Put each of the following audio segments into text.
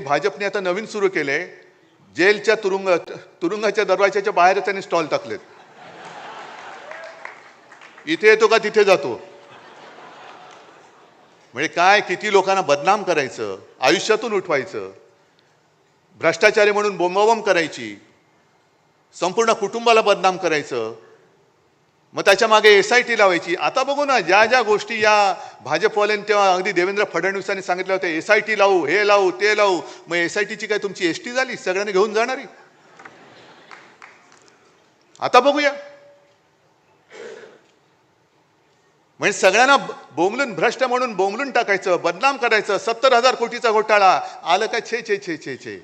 भाजपने आता नवीन सुरू केले. जेलच्या तुरुंग तुरुंगाच्या दरवाजाच्या बाहेर त्यांनी स्टॉल टाकलेत. इथे येतो का तिथे जातो. म्हणजे काय किती लोकांना बदनाम करायचं आयुष्यातून उठवायचं भ्रष्टाचारी म्हणून बोंबाबोंब करायची संपूर्ण कुटुंबाला बदनाम करायचं मग त्याच्यामागे एस आय टी लावायची. आता बघू ना ज्या ज्या गोष्टी या भाजपवाल्यांनी तेव्हा अगदी देवेंद्र फडणवीसांनी सांगितलं होतं एस आय टी लावू हे लावू ते लावू. मग एस आय टीची काय तुमची एस टी झाली? सगळ्यांनी घेऊन जाणारी. आता बघूया. म्हणजे सगळ्यांना बोंबलून भ्रष्ट म्हणून बोंबलून टाकायचं बदनाम करायचं सत्तर हजार कोटीचा घोटाळा. आलं काय? छे छे छे छे छे.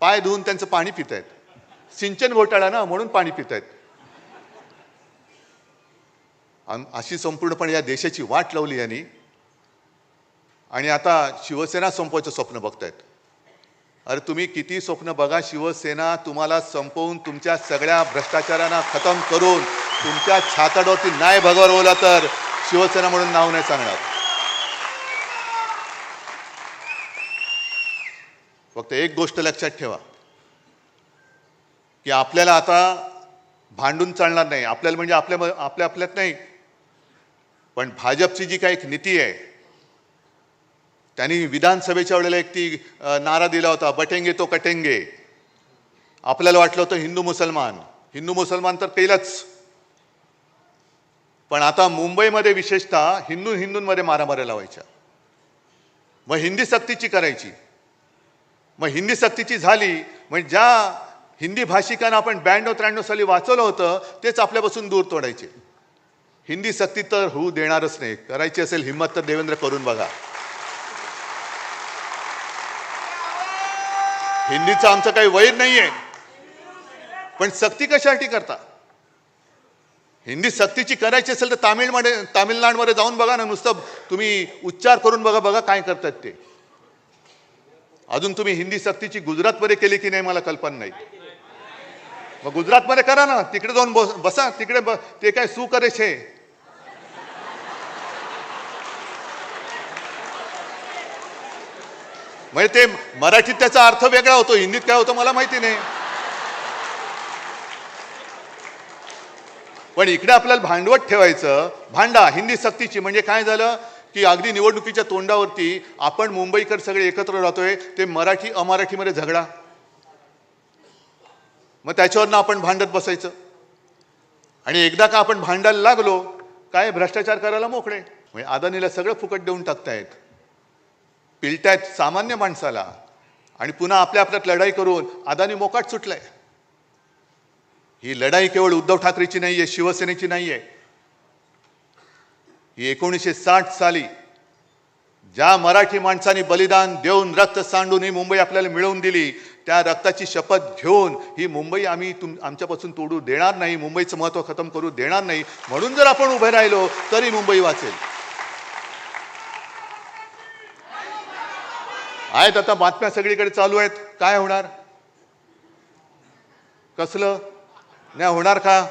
पाय धुवून त्यांचं पाणी पित आहेत सिंचन घोटाळा ना म्हणून पाणी पित आहेत अशी संपूर्णपणे या देशाची वाट लावली यांनी. आणि आता शिवसेना संपवायचं स्वप्न बघतायत. अरे तुम्ही किती स्वप्न बघा शिवसेना तुम्हाला संपवून तुमच्या सगळ्या भ्रष्टाचारांना खतम करून तुमच्या छाताडावरती नाही भगवला तर शिवसेना म्हणून नाव नाही सांगणार. फक्त एक गोष्ट लक्षात ठेवा की आपल्याला आता भांडून चालणार नाही. आपल्याला म्हणजे आपल्या आपल्या आपल्यात नाही पण भाजपची जी काही एक नीती आहे त्यांनी विधानसभेच्या वेळेला एक ती नारा दिला होता बटेंगे तो कटेंगे. आपल्याला वाटलं होतं हिंदू मुसलमान. हिंदू मुसलमान तर केलंच पण आता मुंबईमध्ये विशेषतः हिंदू हिंदूंमध्ये मारामाऱ्या लावायच्या. मग हिंदी सक्तीची करायची. मग हिंदी सक्तीची झाली म्हणजे ज्या हिंदी भाषिकांना आपण ब्याण्णव त्र्याण्णव साली वाचवलं होतं तेच आपल्यापासून दूर तोडायचे. हिंदी सक्ती तर होऊ देणारच नाही. करायची असेल हिंमत तर देवेंद्र करून बघा. हिंदीचं आमचं काही वैर नाहीये. पण सक्ती कशासाठी करता? हिंदी सक्तीची करायची असेल तर तामिळमध्ये तामिळनाडूमध्ये जाऊन बघा ना नुसतं तुम्ही उच्चार करून बघा बघा काय करतात ते. अजून तुम्ही हिंदी सक्तीची गुजरातमध्ये केली की नाही मला कल्पना नाही. मग गुजरातमध्ये करा ना तिकडे जाऊन बस बसा तिकडे ब ते काय सू करे छे म्हणजे ते मराठीत त्याचा अर्थ वेगळा होतो हिंदीत काय होतं मला माहिती नाही. पण इकडे आपल्याला भांडवत ठेवायचं भांडा हिंदी सक्तीची म्हणजे काय झालं? की अगदी निवडणुकीच्या तोंडावरती आपण मुंबईकर सगळे एकत्र राहतोय ते मराठी अमराठीमध्ये झगडा. मग त्याच्यावरनं आपण भांडत बसायचं. आणि एकदा का आपण भांडायला लागलो काय भ्रष्टाचार करायला मोकळे? म्हणजे आदानीला सगळं फुकट देऊन टाकतायत. पिलतायत सामान्य माणसाला आणि पुन्हा आपल्या आपल्यात लढाई करून अदानी मोकाट सुटलाय. ही लढाई केवळ उद्धव ठाकरेची नाही आहे शिवसेनेची नाही आहे ही एकोणीसशे साठ साली ज्या मराठी माणसांनी बलिदान देऊन रक्त सांडून ही मुंबई आपल्याला मिळवून दिली त्या रक्ताची शपथ घेऊन ही मुंबई आम्ही तुम आमच्यापासून तोडू देणार नाही मुंबईचं महत्त्व खतम करू देणार नाही. म्हणून जर आपण उभे राहिलो तरी मुंबई वाचेल. आहेत आता बातम्या सगळीकडे चालू आहेत. काय होणार? कसलं? नाही होणार का?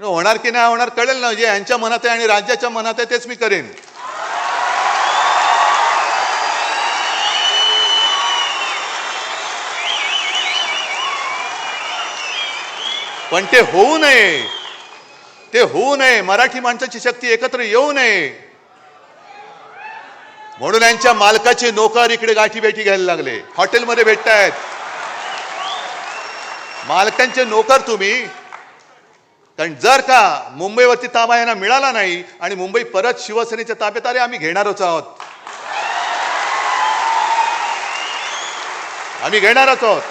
होणार की नाही होणार कळेल ना. जे यांच्या मनात आहे आणि राज्याच्या मनात आहे तेच मी करेन. पण ते होऊ नये. ते होऊ नये. मराठी माणसाची शक्ती एकत्र येऊ नये. म्हणून यांच्या मालकाचे नोकर इकडे गाठी भेटी घ्यायला लागले. हॉटेलमध्ये भेटतायत. मालकांचे नोकर तुम्ही. कारण जर का मुंबईवरती ताबा यांना मिळाला नाही आणि मुंबई परत शिवसेनेच्या ताब्यात आले आम्ही घेणारच आहोत. आम्ही घेणारच आहोत.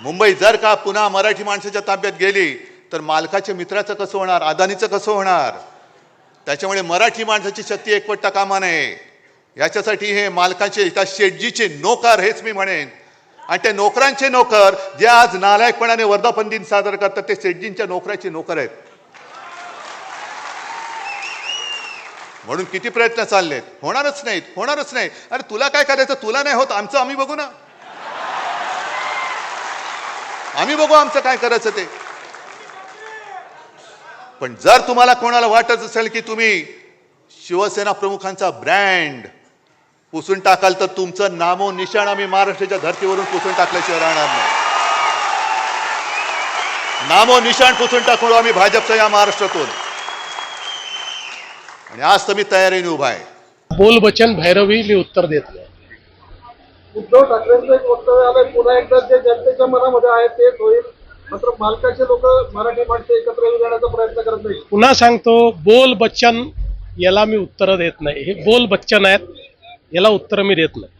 मुंबई जर का पुन्हा मराठी माणसाच्या ताब्यात गेली तर मालकाच्या मित्राचं कसं होणार? अदानीचं कसं होणार? त्याच्यामुळे मराठी माणसाची शक्ती एकवटता कामा नये याच्यासाठी हे मालकांचे त्या शेटजीचे नोकर हेच मी म्हणेन. आणि त्या नोकरांचे नोकर जे आज नालायकपणाने वर्धापन दिन साजरा करतात ते शेटजींच्या नोकराचे नोकर आहेत. म्हणून किती प्रयत्न चाललेत? होणारच नाहीत होणारच नाही. अरे तुला काय करायचं? तुला नाही होत आमचं आम्ही बघू ना. आम्ही बघू आमचं काय करायचं ते. पण जर तुम्हाला कोणाला वाटत असेल की तुम्ही शिवसेना प्रमुखांचा ब्रँड पुसून टाकाल तर तुमचं नामो निशाण आम्ही महाराष्ट्राच्या धर्तीवरून पुसून टाकल्याशिवाय राहणार नाही. नामो निशाण पुसून टाकू आम्ही भाजपच्या या महाराष्ट्रातून. आणि आज तर मी तयारीने उभा आहे. बोल बचन भैरवी मी उत्तर देत नाही. उद्धव ठाकरेंचं एक वक्तव्य आलंय पुन्हा एकदा जे जनतेच्या मनामध्ये आहे तेच होईल. मात्र मालकाचे लोक मराठी माणसं एकत्र येऊन जाण्याचा प्रयत्न करत नाही पुन्हा सांगतो बोल बच्चन याला मी उत्तरं देत नाही. हे बोल बच्चन आहेत याला उत्तरं मी देत नाही.